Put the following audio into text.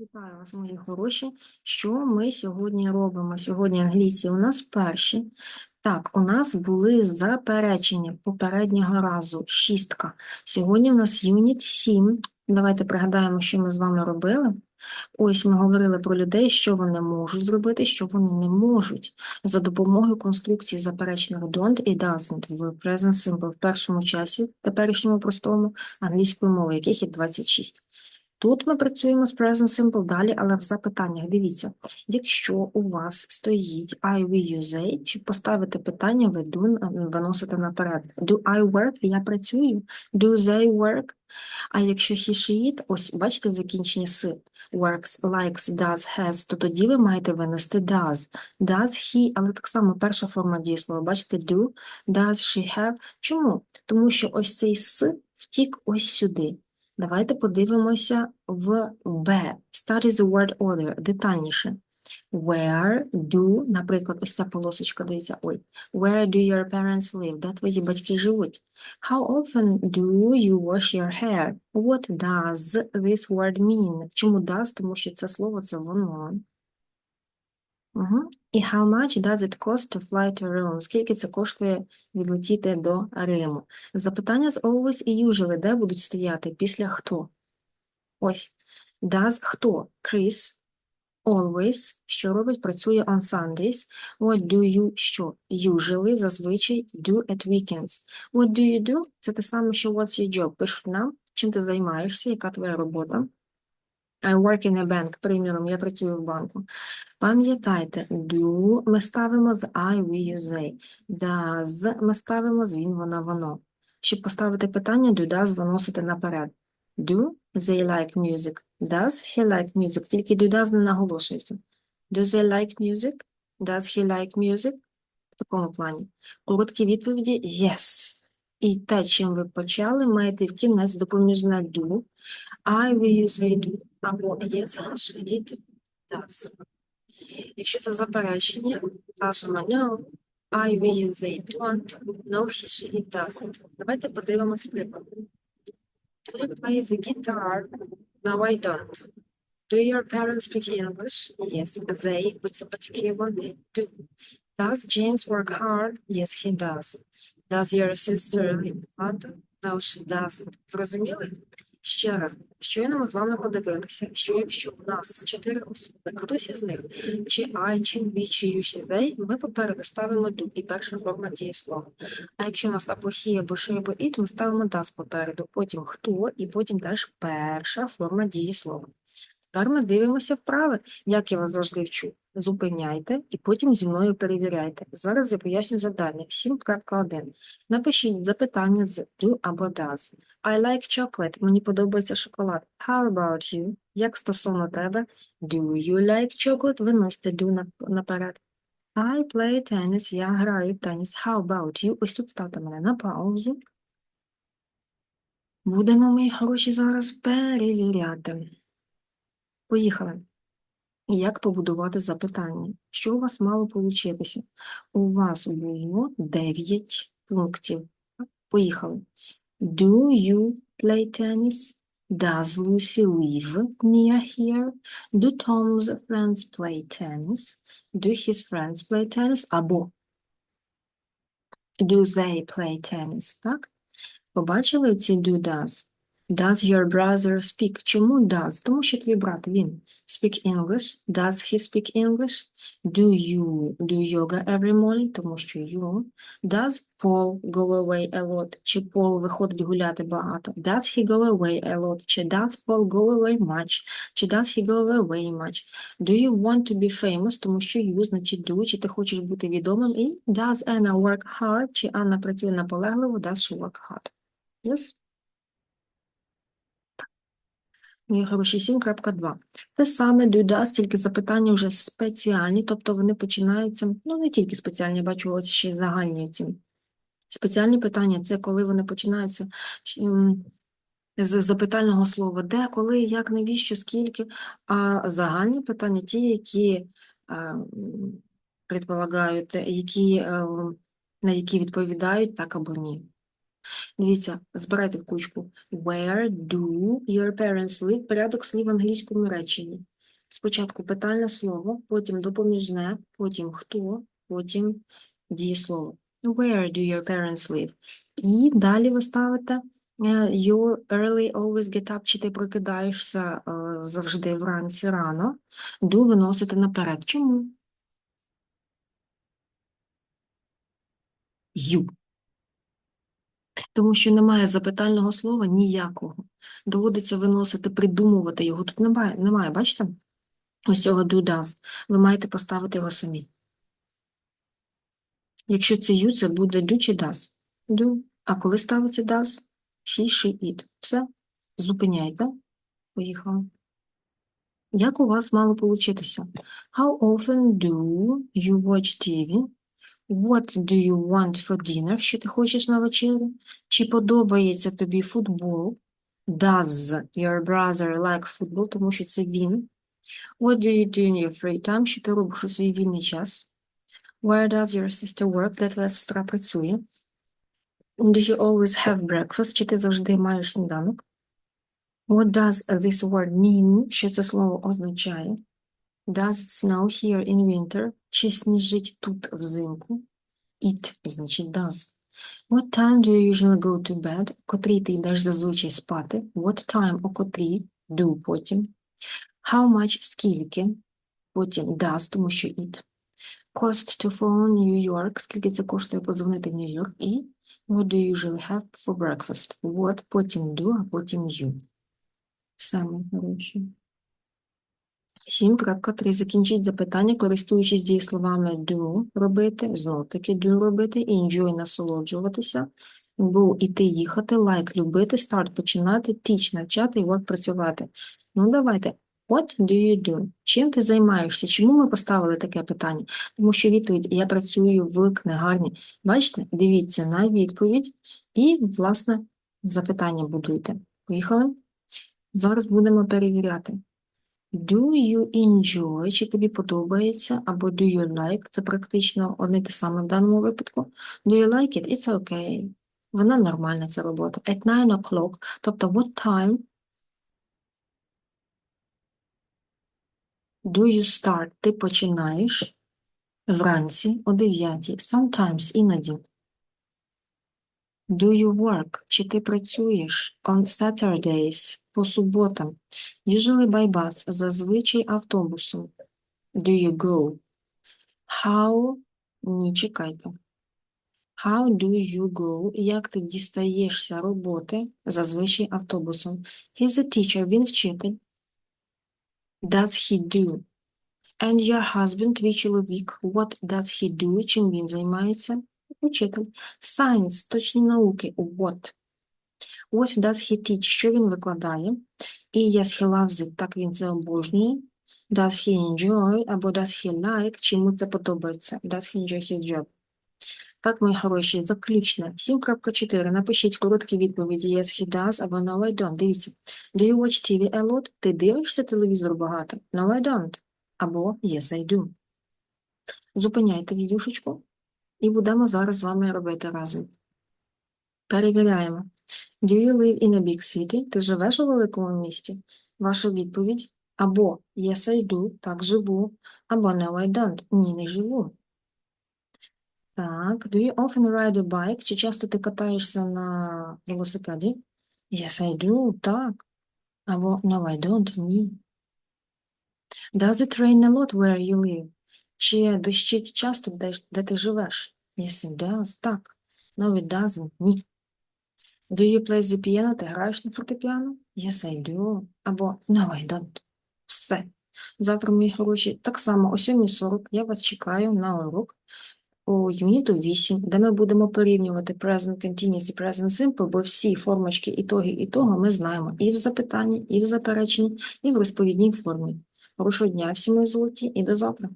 Вітаю вас, мої хороші. Що ми сьогодні робимо? Сьогодні англійці у нас перші. Так, у нас були заперечення попереднього разу, шістка. Сьогодні у нас юніт 7. Давайте пригадаємо, що ми з вами робили. Ось ми говорили про людей, що вони можуть зробити, що вони не можуть за допомогою конструкції заперечних don't і doesn't в present simple в першому часі, теперішньому простому англійської мови, яких є 26. Тут ми працюємо з present simple далі, але в запитаннях. Дивіться, якщо у вас стоїть I, we, you, they, щоб поставити питання, ви do виносите наперед. Do I work? Я працюю. Do they work? А якщо he, she, it, ось бачите закінчення с works, likes, does, has, то тоді ви маєте винести does. Does he, але так само перша форма дієслова, бачите, do, does she have. Чому? Тому що ось цей с втік ось сюди. Давайте подивимося в Б. Study the word order детальніше. Where do, наприклад, ось ця полосочка, дивіться, ой. Where do your parents live? Де твої батьки живуть? How often do you wash your hair? What does this word mean? Чому does? Тому що це слово це воно. Угу. І how much does it cost to fly to Rome? Скільки це коштує відлетіти до Риму? Запитання з always і usually, де будуть стояти? Після хто? Ось. Does хто? Chris. Always. Що робить? Працює on Sundays. What do you що? Usually, зазвичай, do at weekends. What do you do? Це те саме, що what's your job? Пишуть нам, чим ти займаєшся, яка твоя робота. I work in a bank, приміром, я працюю в банку. Пам'ятайте, do ми ставимо з I, we, you, they. Does ми ставимо з він, вона, воно. Щоб поставити питання, do, does виносити наперед. Do they like music? Does he like music? Тільки do, does не наголошується. Do they like music? Does he like music? В такому плані. Короткі відповіді yes. І те, чим ви почали, маєте в кінець допоміжне do. I, we, you, they do. Або yes, he, she, it, does. Якщо це заперечення, кажемо no, I, we, you, they don't, no, he, she, it doesn't. Давайте подивимось приклад. Do you play the guitar? No, I don't. Do your parents speak English? Yes, they, бо це батьки вони, do. Does James work hard? Yes, he does. Does your sister live hard? No, she doesn't. Зрозуміли? Ще раз, щойно ми з вами подивилися, що якщо у нас чотири особи, хтось із них, чи I, чи we, чи you, чи they, ми попереду ставимо do і перша форма дієслова. А якщо у нас he, або she, або it, ми ставимо does попереду, потім хто, і потім теж перша форма дієслова. Тепер ми дивимося вправи, як я вас завжди вчу. Зупиняйте і потім зі мною перевіряйте. Зараз я поясню завдання 7.1. Напишіть запитання з do або does. I like chocolate. Мені подобається шоколад. How about you? Як стосовно тебе? Do you like chocolate? Виносьте do наперед. I play tennis. Я граю теніс. How about you? Ось тут ставте мене на паузу. Будемо, мої хороші, зараз перевіряти. Поїхали. Як побудувати запитання? Що у вас мало получитися? У вас було 9 пунктів. Поїхали. Do you play tennis? Does Lucy live near here? Do Tom's friends play tennis? Do his friends play tennis? Або do they play tennis? Так? Побачили ці do does? Does your brother speak? Чому does? Тому що твій брат, він speak English. Does he speak English? Do you do yoga every morning? Тому що you. Does Paul go away a lot? Чи Пол виходить гуляти багато? Does he go away a lot? Чи does Paul go away much? Чи does he go away much? Do you want to be famous? Тому що you, значить do, чи ти хочеш бути відомим? І does Anna work hard? Чи Анна працює наполегливо? Does she work hard? Yes? Хороші 7.2. Те саме do тільки запитання вже спеціальні, тобто вони починаються, ну не тільки спеціальні, бачу ось ще й загальні ці. Спеціальні питання це коли вони починаються з запитального слова де, коли, як, навіщо, скільки, а загальні питання ті, які предполагають, які, е, на які відповідають так або ні. Дивіться, збирайте в кучку. Where do your parents live? Порядок слів в англійському реченні. Спочатку питальне слово, потім допоміжне, потім хто, потім дієслово. Where do your parents live? І далі ви ставите е, you early always get up, чи ти прокидаєшся е, завжди вранці рано. Do виносите наперед. Чому? You. Тому що немає запитального слова ніякого. Доводиться виносити, придумувати його. Тут немає, немає, бачите? Ось цього do does. Ви маєте поставити його самі. Якщо це you, це буде do чи does? Do. А коли ставиться does? He, she, it. Все. Зупиняйте. Поїхали. Як у вас мало получитися? How often do you watch TV? What do you want for dinner? Що ти хочеш на вечерю? Чи подобається тобі футбол? Does your brother like football? Тому що це він. What do you do in your free time? Що ти робиш у свій вільний час? Where does your sister work? Де твоя сестра працює? Do you always have breakfast? Чи ти завжди маєш сніданок? What does this word mean? Що це слово означає? Does it snow here in winter? Чи сніжить тут взимку? It значить does. What time do you usually go to bed? Котрій ти йдеш зазвичай спати? What time? О котрій? Do потім. How much? Скільки? Потім does, тому що it. Cost to phone New York. Скільки це коштує подзвонити в Нью-Йорк? І what do you usually have for breakfast? What, потім do, а потім you. Саме хороше. 7.3. Закінчіть запитання, користуючись дієсловами do робити, знов таки do робити, enjoy насолоджуватися, go іти їхати, like любити, start починати, teach навчати і work працювати. Ну давайте. What do you do? Чим ти займаєшся? Чому ми поставили таке питання? Тому що відповідь я працюю в книгарні. Бачите, дивіться на відповідь і, власне, запитання будуйте. Поїхали? Зараз будемо перевіряти. Do you enjoy, чи тобі подобається, або do you like, це практично одне те саме в даному випадку. Do you like it? It's okay. Вона нормальна, ця робота. At 9 o'clock, тобто what time do you start? Ти починаєш вранці о 9, sometimes, іноді. Do you work? Чи ти працюєш on Saturdays по суботам? Usually by bus, зазвичай автобусом. Do you go? How? Ні, чекайте. How do you go? Як ти дістаєшся роботи? Зазвичай автобусом. He's a teacher, він вчитель. Does he do? And your husband, твій чоловік, what does he do? Чим він займається? Учитель. Science, точні науки. What? What does he teach? Що він викладає? І yes, he loves it. Так він це обожнює. Does he enjoy? Або does he like? Чи йому це подобається? Does he enjoy his job? Так, мої хороші, заключне. 7.4. Напишіть короткі відповіді. Yes, he does, або no, I don't. Дивіться. Do you watch TV a lot? Ти дивишся телевізор багато? No, I don't. Або yes, I do. Зупиняйте відюшечку. І будемо зараз з вами робити разом. Перевіряємо. Do you live in a big city? Ти живеш у великому місті? Ваша відповідь або Yes, I do, так живу, або No, I don't, ні, не живу. Так, do you often ride a bike? Чи часто ти катаєшся на велосипеді? Yes, I do, так. Або No, I don't, ні. Does it rain a lot where you live? Чи дощить часто, де, де ти живеш? Yes, it does, так. No, it doesn't, ні. Do you play the piano? Ти граєш на фортепіано? Yes, I do. Або No, I don't. Все. Завтра, мої гроші, так само о 7.40 я вас чекаю на урок у юніту 8, де ми будемо порівнювати present continuous і present simple, бо всі формочки і того, і того ми знаємо і в запитанні, і в запереченні, і в розповідній формі. Хорошого дня всім мої золоті і до завтра.